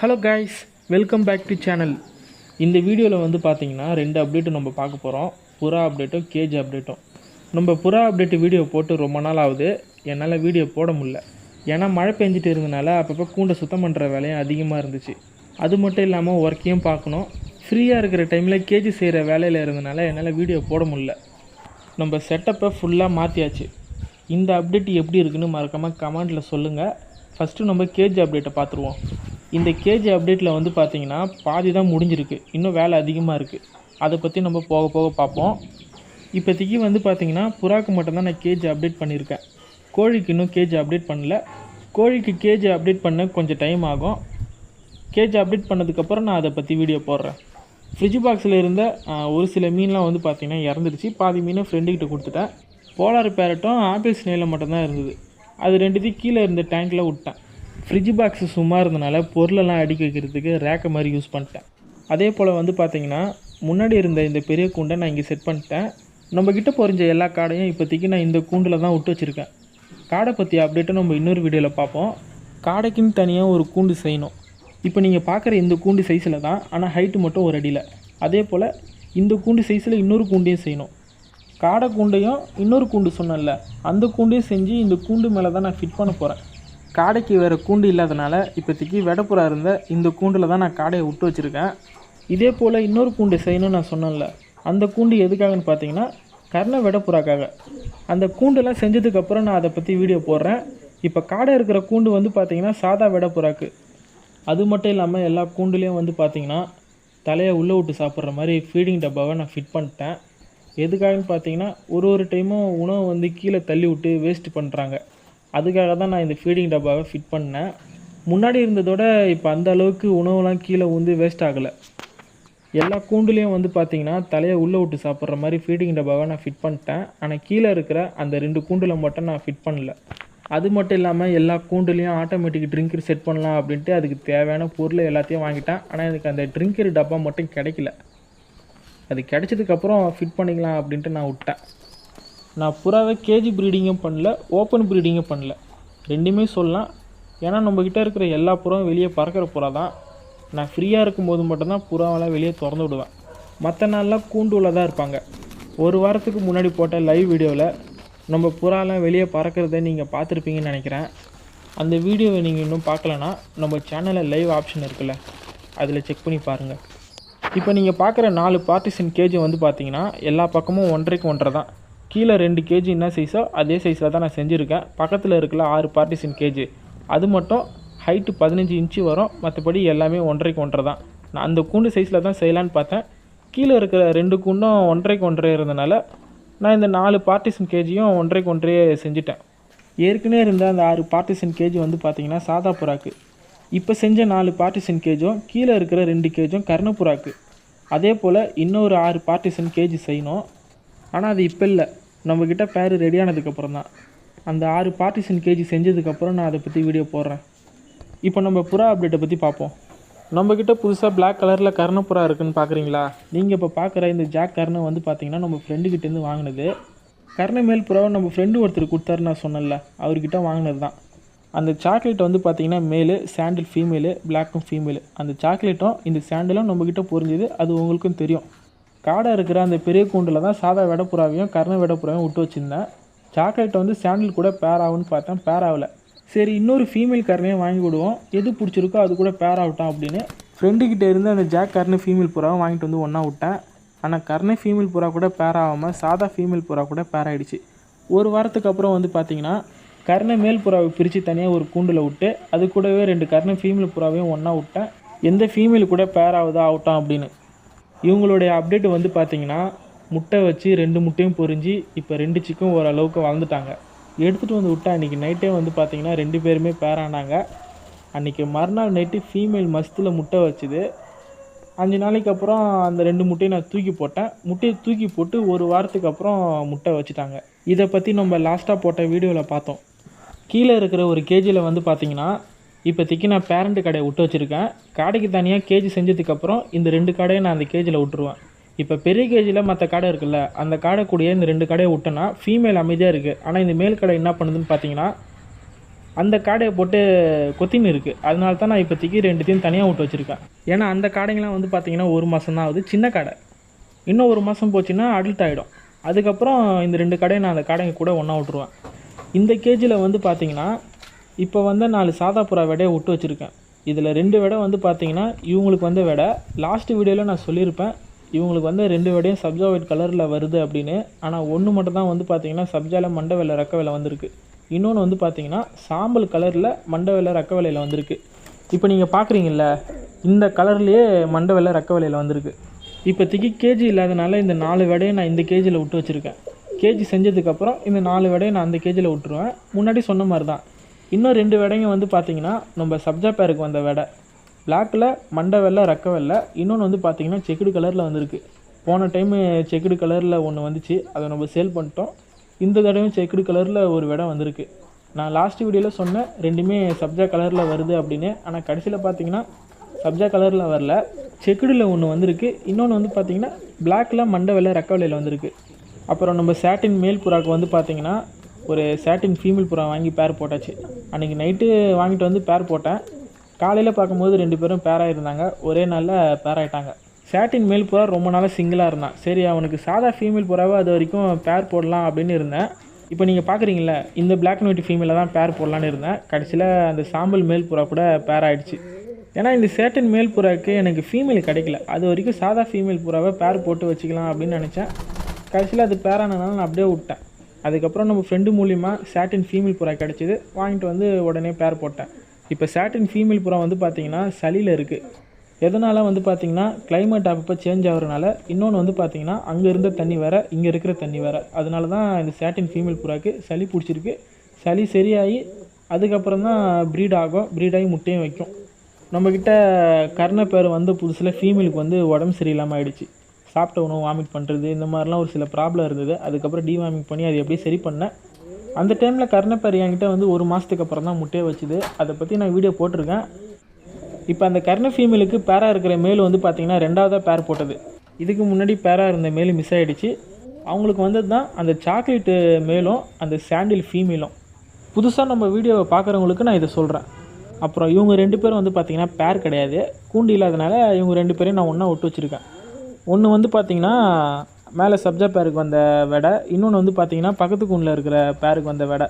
Hello guys welcome back to channel இந்த வீடியோவில் வந்து பார்த்தீங்கன்னா ரெண்டு அப்டேட்டும் நம்ம பார்க்க போகிறோம் புறா அப்டேட்டும் கேஜ் அப்டேட்டும் நம்ம புறா அப்டேட் வீடியோ போட்டு ரொம்ப நாள் ஆகுது. என்னால் வீடியோ போட முடில ஏன்னா மழை பெஞ்சிட்டு இருந்தனால அப்பப்போ கூண்டை சுத்தம் பண்ணுற வேலையும் அதிகமாக இருந்துச்சு. அது மட்டும் இல்லாமல் ஒர்க்கையும் பார்க்கணும். ஃப்ரீயாக இருக்கிற டைமில் கேஜி செய்கிற வேலையில் இருந்தனால என்னால் வீடியோ போட முடில நம்ம செட்டப்பை ஃபுல்லாக மாற்றியாச்சு இந்த அப்டேட் எப்படி இருக்குன்னு மறக்காமல் கமெண்ட்டில் சொல்லுங்கள் ஃபஸ்ட்டு நம்ம கேஜ் அப்டேட்டை பார்த்துருவோம் இந்த கேஜி அப்டேட்டில் வந்து பார்த்தீங்கன்னா பாதி தான் முடிஞ்சிருக்கு. இன்னும் வேலை அதிகமாக இருக்குது அதை பற்றி நம்ம போக போக பார்ப்போம் இப்போதைக்கு வந்து பார்த்தீங்கன்னா புறாக்கு மட்டும்தான் நான் கேஜ் அப்டேட் பண்ணியிருக்கேன். கோழிக்கு இன்னும் கேஜ் அப்டேட் பண்ணல. கோழிக்கு கேஜ் அப்டேட் பண்ண கொஞ்சம் டைம் ஆகும். கேஜ் அப்டேட் பண்ணதுக்கப்புறம் நான் அதை பற்றி வீடியோ போடுறேன். ஃப்ரிட்ஜ் பாக்ஸில் இருந்த ஒரு சில மீன்லாம் வந்து பார்த்திங்கன்னா இறந்துடுச்சு பாதி மீனை ஃப்ரெண்டுக்கிட்ட கொடுத்துட்டேன். போலார் பேரட்டும் ஆப்பிள் ஸ்னேலில் மட்டும்தான் இருந்தது. அது ரெண்டுத்தையும் கீழே இருந்த டேங்க்கில் விட்டேன். ஃப்ரிட்ஜ் பாக்ஸு சும்மா இருந்தனால பொருளெல்லாம் அடுக்கி வைக்கிறதுக்கு ரேக்கை மாதிரி யூஸ் பண்ணிட்டேன். அதே போல் வந்து பார்த்திங்கன்னா முன்னாடி இருந்த இந்த பெரிய கூண்டை நான் இங்கே செட் பண்ணிட்டேன். நம்மக்கிட்ட பொறிஞ்ச எல்லா காடையும் இப்போதைக்கு நான் இந்த கூண்டில் தான் விட்டு வச்சுருக்கேன். காடை பற்றி அப்டேட்டை நம்ம இன்னொரு வீடியோவில் பார்ப்போம். காடைக்குன்னு தனியாக ஒரு கூண்டு செய்யணும். இப்போ நீங்கள் பார்க்குற இந்த கூண்டு சைஸில் தான் ஆனால் ஹைட்டு மட்டும் ஒரு அடியில். அதே போல் இந்த கூண்டு சைஸில் இன்னொரு கூண்டையும் செய்யணும். காடை கூண்டையும் இன்னொரு கூண்டு சொன்னேன்ல அந்த கூண்டையும் செஞ்சு இந்த கூண்டு மேலே தான் நான் ஃபிட் பண்ண போகிறேன் காடைக்கு வேறு கூண்டு இல்லாதனால இப்போதைக்கு வெடப்புறா இருந்த இந்த கூண்டில் தான் நான் காடையை விட்டு வச்சுருக்கேன். இதே போல் இன்னொரு கூண்டு செய்யணும்னு நான் சொன்னேன்ல அந்த கூண்டு எதுக்காகன்னு பார்த்தீங்கன்னா கர்ண வெடப்புறாக்காக. அந்த கூண்டெல்லாம் செஞ்சதுக்கப்புறம் நான் அதை பற்றி வீடியோ போடுறேன். இப்போ காடை இருக்கிற கூண்டு வந்து பார்த்தீங்கன்னா சாதா வெடப்புறாக்கு. அது மட்டும் இல்லாமல் எல்லா கூண்டுலேயும் வந்து பார்த்தீங்கன்னா தலையை உள்ளே விட்டு சாப்பிட்ற மாதிரி ஃபீடிங் டப்பாவை நான் ஃபிட் பண்ணிட்டேன். எதுக்காகன்னு பார்த்தீங்கன்னா ஒரு ஒரு டைமும் உணவு வந்து கீழே தள்ளி விட்டு வேஸ்ட் பண்ணுறாங்க அதுக்காக தான் நான் இந்த ஃபீடிங் டப்பாவை ஃபிட் பண்ணேன். முன்னாடி இருந்ததோட இப்போ அந்த அளவுக்கு உணவுலாம் கீழே வந்து வேஸ்ட் ஆகலை. எல்லா கூண்டுலேயும் வந்து பார்த்தீங்கன்னா தலையை உள்ளே விட்டு சாப்பிட்ற மாதிரி ஃபீடிங் டப்பாவை நான் ஃபிட் பண்ணிட்டேன். ஆனால் கீழே இருக்கிற அந்த ரெண்டு கூண்டில் மட்டும் நான் ஃபிட் பண்ணல. அது மட்டும் இல்லாமல் எல்லா கூண்டுலேயும் ஆட்டோமேட்டிக் ட்ரிங்கர் செட் பண்ணலாம் அப்படின்ட்டு அதுக்கு தேவையான பொருளை எல்லாத்தையும் வாங்கிட்டேன். ஆனால் எனக்கு அந்த ட்ரிங்கர் டப்பா மட்டும் கிடைக்கல. அது கிடைச்சதுக்கப்புறம் ஃபிட் பண்ணிக்கலாம் அப்படின்ட்டு நான் விட்டேன். நான் புறாவை கேஜி ப்ரீடிங்கும் பண்ணல ஓப்பன் ப்ரீடிங்கும் பண்ணல. ரெண்டுமே சொல்லலாம். ஏன்னா நம்மக்கிட்ட இருக்கிற எல்லா புறாவும் வெளியே பறக்கிற புறா தான். நான் ஃப்ரீயாக இருக்கும்போது மட்டும்தான் புறாவெல்லாம் வெளியே திறந்து விடுவேன். மற்ற நாளெலாம் கூண்டுள்ள தான் இருப்பாங்க. ஒரு வாரத்துக்கு முன்னாடி போட்ட லைவ் வீடியோவில் நம்ம புறாலாம் வெளியே பறக்கிறத நீங்கள் பார்த்துருப்பீங்கன்னு நினைக்கிறேன். அந்த வீடியோவை நீங்கள் இன்னும் பார்க்கலனா நம்ம சேனலில் லைவ் ஆப்ஷன் இருக்குல்ல அதில் செக் பண்ணி பாருங்கள் இப்போ நீங்கள் பார்க்குற நாலு பார்ட்டிஷன் கேஜி வந்து பார்த்தீங்கன்னா எல்லா பக்கமும் ஒன்றரைக்கு ஒன்றரை தான். கீழே ரெண்டு கேஜி என்ன சைஸோ அதே சைஸில் தான் நான் செஞ்சுருக்கேன். பக்கத்தில் இருக்கல ஆறு பார்ட்டிஷன் கேஜி அது மட்டும் ஹைட்டு பதினஞ்சு இன்ச்சு வரும். மற்றபடி எல்லாமே ஒன்றரைக்கு ஒன்றரை தான். நான் அந்த கூண்டு சைஸில் தான் செய்யலான்னு பார்த்தேன். கீழே இருக்கிற ரெண்டு கூண்டும் ஒன்றரைக்கு ஒன்றரை இருந்தனால நான் இந்த நாலு பார்ட்டிஷன் கேஜியும் ஒன்றரைக்கு ஒன்றையே செஞ்சுட்டேன். ஏற்கனவே இருந்த அந்த ஆறு பார்ட்டிஷன் கேஜி வந்து பார்த்திங்கன்னா சாதா புறாக்கு இப்போ செஞ்ச நாலு பார்ட்டிஷன் கேஜும் கீழே இருக்கிற ரெண்டு கேஜும் கர்ணப்புறாக்கு. அதே போல் இன்னொரு ஆறு பார்ட்டிஷன் கேஜி செய்யணும். ஆனால் அது இப்போ இல்லை. நம்மக்கிட்ட பேர் ரெடியானதுக்கப்புறம் தான். அந்த ஆறு பார்ட்டிஷன் கேஜி செஞ்சதுக்கப்புறம் நான் அதை பற்றி வீடியோ போடுறேன். இப்போ நம்ம புறா அப்டேட்டை பற்றி பார்ப்போம். நம்மக்கிட்ட புதுசாக பிளாக் கலரில் கர்ணப்புறா இருக்குன்னு பார்க்குறீங்களா? நீங்கள் இப்போ பார்க்குற இந்த ஜாக் கர்ணை வந்து பார்த்தீங்கன்னா நம்ம ஃப்ரெண்டுக்கிட்டேருந்து வாங்கினது. கர்ண மேல் புறாவை நம்ம ஃப்ரெண்டு ஒருத்தர் கொடுத்தாரு நான் சொன்னேன்ல அவர்கிட்ட வாங்கினது தான். அந்த சாக்லேட் வந்து பார்த்தீங்கன்னா மேலு சாண்டில் ஃபீமேலு பிளாக்கும் ஃபீமேலு அந்த சாக்லேட்டும் இந்த சாண்டிலும் நம்மக்கிட்ட புரிஞ்சுது அது உங்களுக்கும் தெரியும். காடை இருக்கிற அந்த பெரிய கூண்டில் தான் சாதா வெடப்புறாவையும் கர்ண வெடப்புறாவையும் விட்டு வச்சுருந்தேன். சாக்லேட்டை வந்து சாண்டில் கூட பேர் ஆகும்னு பார்த்தேன். பேர் ஆகலை. சரி இன்னொரு ஃபீமேல் கர்ணையும் வாங்கி விடுவோம். எது பிடிச்சிருக்கோ அது கூட பேர் ஆகட்டும் அப்படின்னு. ஃப்ரெண்டுக்கிட்ட இருந்து அந்த ஜாக் கர்ண ஃபீமேல் புறாவை வாங்கிட்டு வந்து ஒன்றா விட்டேன். ஆனால் கர்ண ஃபீமேல் புறா கூட பேர் ஆகாமல் சாதா ஃபீமேல் புறா கூட பேர் ஒரு வாரத்துக்கு அப்புறம் வந்து பார்த்தீங்கன்னா கர்ண மேல் புறாவை பிரித்து தனியாக ஒரு கூண்டில் விட்டு அது கூடவே ரெண்டு கர்ண ஃபீமேல் புறாவையும் ஒன்றா விட்டேன். எந்த ஃபீமேல் கூட பேர் ஆகுதா ஆகட்டும் அப்படின்னு. இவங்களுடைய அப்டேட் வந்து பார்த்தீங்கன்னா முட்டை வச்சு ரெண்டு முட்டையும் பொரிஞ்சு இப்போ ரெண்டு சிக்கும் ஓரளவுக்கு வளர்ந்துட்டாங்க. எடுத்துகிட்டு வந்து விட்டா அன்றைக்கி நைட்டே வந்து பார்த்தீங்கன்னா ரெண்டு பேருமே பேரானாங்க அன்றைக்கி மறுநாள் நைட்டு ஃபீமேல் மஸ்தில் முட்டை வச்சுது. அஞ்சு நாளைக்கு அப்புறம் அந்த ரெண்டு முட்டையை நான் தூக்கி போட்டேன். முட்டையை தூக்கி போட்டு ஒரு வாரத்துக்கு அப்புறம் முட்டை வச்சுட்டாங்க. இதை பற்றி நம்ம லாஸ்ட்டாக போட்ட வீடியோவில் பார்த்தோம். கீழே இருக்கிற ஒரு கேஜியில் வந்து பார்த்திங்கன்னா இப்போதைக்கு நான் பேரண்ட் கடையை விட்டு வச்சுருக்கேன். கடைக்கு தனியாக கேஜி செஞ்சதுக்கப்புறம் இந்த ரெண்டு கடையை நான் அந்த கேஜியில் விட்டுருவேன். இப்போ பெரிய கேஜியில் மற்ற கடை இருக்குல்ல அந்த கடை கூடயே இந்த ரெண்டு கடையை விட்டோன்னா ஃபீமேல் அமைதியாக இருக்குது ஆனால் இந்த மேல் கடை என்ன பண்ணுதுன்னு பார்த்தீங்கன்னா அந்த காடையை போட்டு கொத்தின்னு இருக்குது அதனால தான் நான் இப்போதைக்கு ரெண்டுத்தையும் தனியாக விட்டு வச்சுருக்கேன். ஏன்னா அந்த காடைங்களாம் வந்து பார்த்தீங்கன்னா ஒரு மாதம் தான் ஆகுது. சின்ன கடை. இன்னும் ஒரு மாதம் போச்சுன்னா அடல்ட் ஆகிடும் அதுக்கப்புறம் இந்த ரெண்டு கடையை நான் அந்த கடைங்க கூட ஒன்றா விட்ருவேன் இந்த கேஜியில் வந்து பார்த்தீங்கன்னா இப்போ வந்து நாலு சாதா புறா விடையை விட்டு வச்சுருக்கேன். இதில் ரெண்டு விடை வந்து பார்த்தீங்கன்னா இவங்களுக்கு வந்து விடை. லாஸ்ட் வீடியோவில் நான் சொல்லியிருப்பேன் இவங்களுக்கு வந்து ரெண்டு விடையும் சப்ஜா ஒயிட் கலரில் வருது அப்படின்னு. ஆனால் ஒன்று மட்டும் தான் வந்து பார்த்தீங்கன்னா சப்ஜாவில் மண்டை வெள்ளை ரெக்க வெலை வந்திருக்கு. இன்னொன்று வந்து பார்த்தீங்கன்னா சாம்பல் கலரில் மண்டை வெள்ளை ரெக்க விலையில் வந்திருக்கு. இப்போ நீங்கள் பார்க்குறீங்கள இந்த கலர்லேயே மண்டை வெள்ளை ரெக்க விலையில் வந்திருக்கு. இப்போதைக்கு கேஜி இல்லாதனால இந்த நாலு விடையை நான் இந்த கேஜியில் விட்டு வச்சுருக்கேன். கேஜி செஞ்சதுக்கப்புறம் இந்த நாலு விடையை நான் அந்த கேஜியில் விட்டுருவேன். முன்னாடி சொன்ன மாதிரி தான் இன்னும் ரெண்டு விடைங்க வந்து பார்த்தீங்கன்னா நம்ம சப்ஜா பேருக்கு வந்த விடை. பிளாக்கில் மண்டை வெள்ளை ரக்க வெள்ளை. இன்னொன்று வந்து பார்த்தீங்கன்னா செக்குடு கலரில் வந்திருக்கு. போன டைமு செக்குடு கலரில் ஒன்று வந்துச்சு. அதை நம்ம சேல் பண்ணிட்டோம். இந்த தடவையும் செக்குடு கலரில் ஒரு விடை வந்திருக்கு. நான் லாஸ்ட் வீடியோவில் சொன்னேன் ரெண்டுமே சப்ஜா கலரில் வருது அப்படின்னு. ஆனால் கடைசியில் பார்த்தீங்கன்னா சப்ஜா கலரில் வரல. செக்குடில் ஒன்று வந்திருக்கு. இன்னொன்று வந்து பார்த்தீங்கன்னா பிளாக்கில் மண்டை வெள்ளை ரக்க வெள்ளையில் வந்திருக்கு. அப்புறம் நம்ம சேட்டின் மேல் புறாக்கு வந்து பார்த்திங்கன்னா ஒரு சேட்டின் ஃபீமேல் புறா வாங்கி பேர் போட்டாச்சு. அன்றைக்கி நைட்டு வாங்கிட்டு வந்து பேர் போட்டேன். காலையில் பார்க்கும்போது ரெண்டு பேரும் பேராக இருந்தாங்க ஒரே நாளில் பேராயிட்டாங்க சேட்டின் மேல் புறா ரொம்ப நாளாக சிங்கிளாக இருந்தான். சரி அவனுக்கு சாதா ஃபீமேல் புறாவை அது வரைக்கும் பேர் போடலாம் அப்படின்னு இருந்தேன். இப்போ நீங்கள் பார்க்குறீங்கள இந்த பிளாக் அண்ட் ஒயிட் ஃபீமேலில் தான் பேர் போடலான்னு இருந்தேன். கடைசியில் அந்த சாம்பல் மேல் புறா கூட பேர் ஆகிடுச்சு ஏன்னா இந்த சேட்டன் மேல் புறாவுக்கு எனக்கு ஃபீமேல் கிடைக்கல. அது வரைக்கும் சாதா ஃபீமேல் புறாவை பேர் போட்டு வச்சுக்கலாம் அப்படின்னு நினச்சேன். கடைசியில் அது பேரானதுனால நான் அப்படியே விட்டேன். அதுக்கப்புறம் நம்ம ஃப்ரெண்டு மூலிமா சாட்டின் ஃபீமேல் புறா கிடச்சிது. வாங்கிட்டு வந்து உடனே பேர் போட்டேன். இப்போ சாட்டின் ஃபீமேல் புறா வந்து பார்த்திங்கன்னா சளியில் இருக்குது எதனால் வந்து பார்த்திங்கன்னா கிளைமேட் அப்பப்போ சேஞ்ச் ஆகுறதுனால இன்னொன்று வந்து பார்த்திங்கன்னா அங்கே இருந்த தண்ணி வேறு இங்கே இருக்கிற தண்ணி வேறு. அதனால தான் இந்த சாட்டின் ஃபீமேல் புறாக்கு சளி பிடிச்சிருக்கு. சளி சரியாகி அதுக்கப்புறம் தான் ப்ரீட் ஆகும். ப்ரீடாகி முட்டையும் வைக்கும். நம்மக்கிட்ட கர்ணப்பேர் வந்த புதுசில் ஃபீமேலுக்கு வந்து உடம்பு சரியில்லாமல் ஆகிடுச்சு சாப்பிட்ட உணவு வாமிட் பண்ணுறது இந்த மாதிரிலாம் ஒரு சில ப்ராப்ளம் இருந்தது. அதுக்கப்புறம் டிவாமிட் பண்ணி அதை எப்படி சரி பண்ணேன். அந்த டைமில் கர்ணப்பேர் என்கிட்ட வந்து ஒரு மாதத்துக்கு அப்புறம் தான் முட்டையை வச்சுது. அதை பற்றி நான் வீடியோ போட்டிருக்கேன். இப்போ அந்த கர்ண ஃபீமேலுக்கு பேராக இருக்கிற மேல் வந்து பார்த்திங்கன்னா ரெண்டாவதாக பேர் போட்டது. இதுக்கு முன்னாடி பேராக இருந்த மேல் மிஸ் ஆகிடுச்சு அவங்களுக்கு வந்தது தான் அந்த சாக்லேட்டு மேலும் அந்த சாண்டில் ஃபீமேலும் புதுசாக நம்ம வீடியோவை பார்க்குறவங்களுக்கு நான் இதை சொல்கிறேன் அப்புறம் இவங்க ரெண்டு பேரும் வந்து பார்த்திங்கன்னா பேர் கிடையாது. கூண்டு இல்லாதனால இவங்க ரெண்டு பேரையும் நான் ஒன்றா விட்டு வச்சுருக்கேன். ஒன்று வந்து பார்த்திங்கன்னா மேலே சப்ஜா பேருக்கு வந்த வெடை இன்னொன்று வந்து பார்த்திங்கன்னா பக்கத்து கூண்டில் இருக்கிற பேருக்கு வந்த வெடை.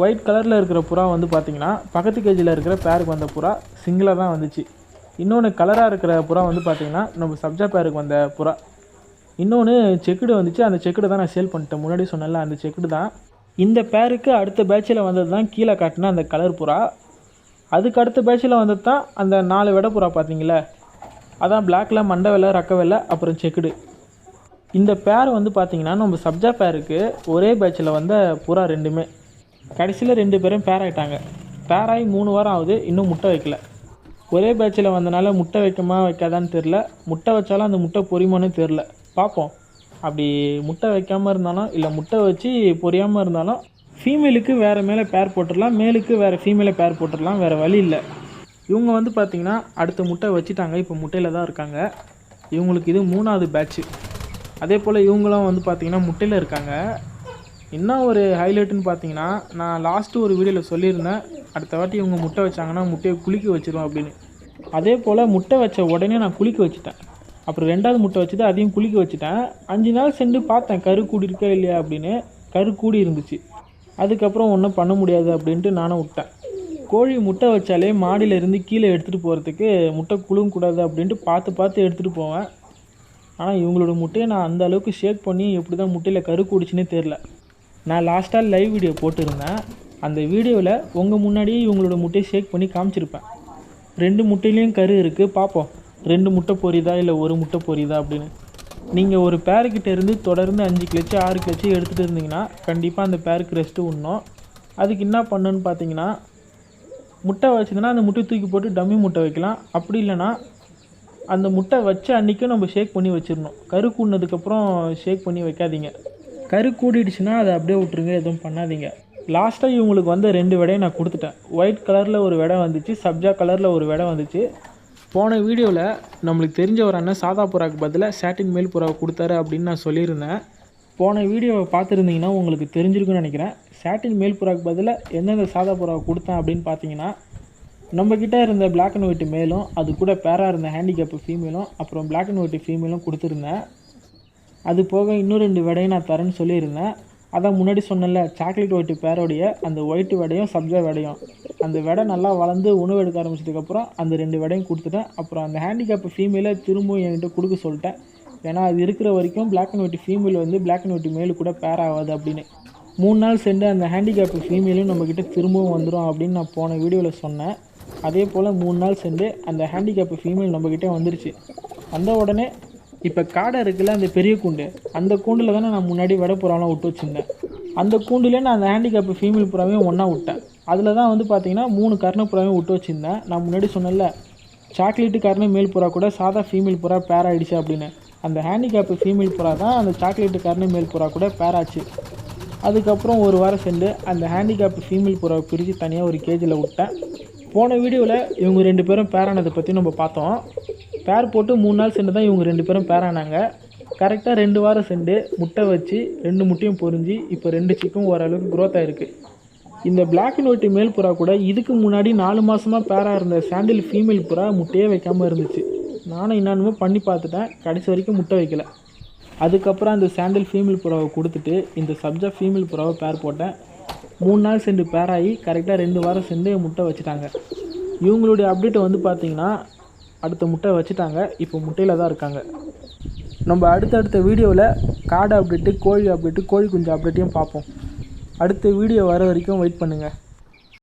ஒயிட் கலரில் இருக்கிற புறா வந்து பார்த்திங்கன்னா பக்கத்து கேஜியில் இருக்கிற பேருக்கு வந்த புறா சிங்கிளாக தான் வந்துச்சு. இன்னொன்று கலராக இருக்கிற புறா வந்து பார்த்திங்கன்னா நம்ம சப்ஜா பேருக்கு வந்த புறா. இன்னொன்று செக்குடு வந்துச்சு அந்த செக்குடு தான் நான் சேல் பண்ணிட்டேன். முன்னாடி சொன்னேன்ல அந்த செக்குடு தான். இந்த பேருக்கு அடுத்த பேட்சில் வந்தது தான் கீழே காட்டின அந்த கலர் புறா. அதுக்கு அடுத்த பேட்சில் வந்தது தான் அந்த நாலு வெடை புறா பார்த்தீங்களா அதான் பிளாக்கில் மண்டை வெள்ளை ரக்க வெள்ளை அப்புறம் செக்குடு. இந்த பேர் வந்து பார்த்தீங்கன்னா நம்ம சப்ஜா பேருக்கு ஒரே பேட்சில் வந்த புறா ரெண்டுமே. கடைசியில் ரெண்டு பேரும் பேர் ஆகிட்டாங்க பேர் ஆகி மூணு வாரம் ஆகுது இன்னும் முட்டை வைக்கல. ஒரே பேட்சில் வந்தனால முட்டை வைக்குமா வைக்காதான்னு தெரில முட்டை வச்சாலும் அந்த முட்டை பொரியுமான்னு தெரில பார்ப்போம் அப்படி முட்டை வைக்காமல் இருந்தாலும் இல்லை முட்டை வச்சு பொரியாமல் இருந்தாலும் ஃபீமேலுக்கு வேறு மேலே பேர் போட்டுடலாம் மேலுக்கு வேறு ஃபீமேலை பேர் போட்டுடலாம் வேறு வழி இல்லை. இவங்க வந்து பார்த்திங்கன்னா அடுத்த முட்டை வச்சுட்டாங்க. இப்போ முட்டையில் தான் இருக்காங்க. இவங்களுக்கு இது மூணாவது பேட்ச்சு அதே போல் இவங்களாம் வந்து பார்த்திங்கன்னா முட்டையில் இருக்காங்க. என்ன ஒரு ஹைலைட்டுன்னு பார்த்தீங்கன்னா நான் லாஸ்ட்டு ஒரு வீடியோவில் சொல்லியிருந்தேன். அடுத்த வாட்டி இவங்க முட்டை வச்சாங்கன்னா முட்டையை குளிக்க வச்சிருவோம் அப்படின்னு. அதே போல் முட்டை வச்ச உடனே நான் குளிக்க வச்சுட்டேன். அப்புறம் ரெண்டாவது முட்டை வச்சுட்டு அதையும் குளிக்க வச்சுட்டேன். அஞ்சு நாள் சென்று பார்த்தேன் கரு கூடி இருக்கா இல்லையா அப்படின்னு. கரு கூடி இருந்துச்சு. அதுக்கப்புறம் ஒன்றும் பண்ண முடியாது அப்படின்ட்டு நானும் விட்டேன். கோழி முட்டை வச்சாலே மாடியிலேருந்து கீழே எடுத்துகிட்டு போகிறதுக்கு முட்டை குழுங்கக்கூடாது அப்படின்ட்டு பார்த்து பார்த்து எடுத்துகிட்டு போவேன். ஆனால் இவங்களோட முட்டையை நான் அந்த அளவுக்கு ஷேக் பண்ணி எப்படி தான் முட்டையில் கரு கூடிச்சுன்னே தெரில நான் லாஸ்ட்டாக லைவ் வீடியோ போட்டிருந்தேன். அந்த வீடியோவில் உங்கள் முன்னாடியே இவங்களோட முட்டையை ஷேக் பண்ணி காமிச்சிருப்பேன். ரெண்டு முட்டையிலையும் கரு இருக்குது பார்ப்போம் ரெண்டு முட்டை பொரியுதா இல்லை ஒரு முட்டை பொரியுதா அப்படின்னு. நீங்கள் ஒரு பேருக்கிட்ட இருந்து தொடர்ந்து அஞ்சு கிளச்சு ஆறு கிளச்சு எடுத்துகிட்டு இருந்தீங்கன்னா கண்டிப்பாக அந்த பேருக்கு ரெஸ்ட்டு உண்ணும். அதுக்கு என்ன பண்ணுன்னு பார்த்தீங்கன்னா முட்டை வச்சுதுன்னா அந்த முட்டை தூக்கி போட்டு டம்மி முட்டை வைக்கலாம். அப்படி இல்லைன்னா அந்த முட்டை வச்ச அன்றைக்கும் நம்ம ஷேக் பண்ணி வச்சிடணும். கரு கூடினதுக்கப்புறம் ஷேக் பண்ணி வைக்காதீங்க. கரு கூடிடுச்சுன்னா அதை அப்படியே விட்ருங்க எதுவும் பண்ணாதீங்க. லாஸ்ட்டாக இவங்களுக்கு வந்து ரெண்டு விடையை நான் கொடுத்துட்டேன். ஒயிட் கலரில் ஒரு விடை வந்துச்சு சப்ஜா கலரில் ஒரு விடை வந்துச்சு. போன வீடியோவில் நம்மளுக்கு தெரிஞ்ச ஒரு அண்ணன் சாதா புறாவுக்கு பதிலாக சாட்டின் மேல் புறாவை கொடுத்தாரு அப்படின்னு நான் சொல்லியிருந்தேன். போன வீடியோவை பார்த்துருந்தீங்கன்னா உங்களுக்கு தெரிஞ்சிருக்குன்னு நினைக்கிறேன். சாட்டின் மேல் புறாக்கு பதிலாக எந்தெந்த சாதா புறாவை கொடுத்தேன் அப்படின்னு பார்த்தீங்கன்னா நம்மக்கிட்ட இருந்த பிளாக் அண்ட் ஒயிட் மேலும் அது கூட பேராக இருந்த ஹேண்டிகேப்பு ஃபீமேலும் அப்புறம் பிளாக் அண்ட் ஒயிட் ஃபீமேலும் கொடுத்துருந்தேன். அது போக இன்னும் ரெண்டு விடையும் நான் தரேன்னு சொல்லியிருந்தேன். அதான் முன்னாடி சொன்னேன்ல சாக்லேட் ஒயிட் பேரோடைய அந்த ஒயிட் விடையும் சப்ஜா விடையும். அந்த விடை நல்லா வளர்ந்து உணவு எடுக்க ஆரம்பிச்சதுக்கப்புறம் அந்த ரெண்டு விடையும் கொடுத்துட்டேன். அப்புறம் அந்த ஹேண்டிகேப்பு ஃபீமேலை திரும்பவும் என்கிட்ட கொடுக்க சொல்லிட்டேன். ஏன்னா அது இருக்கிற வரைக்கும் பிளாக் அண்ட் ஒயிட் ஃபீமேல் வந்து பிளாக் அண்ட் ஒயிட் மேலு கூட பேர் ஆகாது அப்படின்னு. மூணு நாள் சென்று அந்த ஹேண்டிகேப் ஃபீமேலும் நம்மக்கிட்ட திரும்பவும் வந்துடும் அப்படின்னு நான் போன வீடியோவில் சொன்னேன். அதே போல் மூணு நாள் சென்று அந்த ஹேண்டிகேப் ஃபீமேல் நம்மக்கிட்ட வந்துருச்சு. வந்த உடனே இப்போ காடை இருக்குல்ல அந்த பெரிய கூண்டு அந்த கூண்டில் தானே நான் முன்னாடி விட புறாலாம் விட்டு வச்சுருந்தேன். அந்த கூண்டுலேயே நான் அந்த ஹேண்டிகேப் ஃபீமேல் புறாவையும் ஒன்றா விட்டேன். அதில் தான் வந்து பார்த்தீங்கன்னா மூணு கர்ண புறாவையும் விட்டு வச்சுருந்தேன். நான் முன்னாடி சொன்னேன்ல சாக்லேட்டு கர்ண மேல் புறா கூட சாதா ஃபீமேல் புறா பேர் ஆகிடுச்சு அப்படின்னு. அந்த ஹேண்டிகேப்பு ஃபீமேல் புறா தான் அந்த சாக்லேட்டு கர்ண மேல் புறா கூட பேராச்சு அதுக்கப்புறம் ஒரு வாரம் சென்று அந்த ஹேண்டிகேப்பு ஃபீமேல் புறாவை பிரித்து தனியாக ஒரு கேஜில் விட்டேன். போன வீடியோவில் இவங்க ரெண்டு பேரும் பேரானதை பற்றி நம்ம பார்த்தோம். பேர் போட்டு மூணு நாள் சென்று தான் இவங்க ரெண்டு பேரும் பேரானாங்க கரெக்டாக ரெண்டு வாரம் சென்று முட்டை வச்சு ரெண்டு முட்டையும் பொரிஞ்சு இப்போ ரெண்டு சிக்கும் ஓரளவுக்கு க்ரோத் ஆகிருக்கு இந்த பிளாக் அண்ட் ஒயிட் மேல் புறா கூட இதுக்கு முன்னாடி நாலு மாதமாக பேராக இருந்த சாண்டில் ஃபீமேல் புறா முட்டையே வைக்காமல் இருந்துச்சு. நானும் என்னென்னமோ பண்ணி பார்த்துட்டேன். கடைசி வரைக்கும் முட்டை வைக்கல. அதுக்கப்புறம் அந்த சாண்டில் ஃபீமேல் புறாவை கொடுத்துட்டு இந்த சப்ஜா ஃபீமேல் புறாவை பேர் போட்டேன். மூணு நாள் சென்று பேராகி கரெக்டாக ரெண்டு வாரம் சென்று முட்டை வச்சுட்டாங்க. இவங்களுடைய அப்டேட்டை வந்து பார்த்தீங்கன்னா அடுத்த முட்டை வச்சுட்டாங்க. இப்போ முட்டையில் தான் இருக்காங்க. நம்ம அடுத்தடுத்த வீடியோவில் காடை அப்டேட்டு கோழி அப்டேட்டு கோழி குஞ்சு அப்டேட்டையும் பார்ப்போம். அடுத்த வீடியோ வர வரைக்கும் வெயிட் பண்ணுங்கள்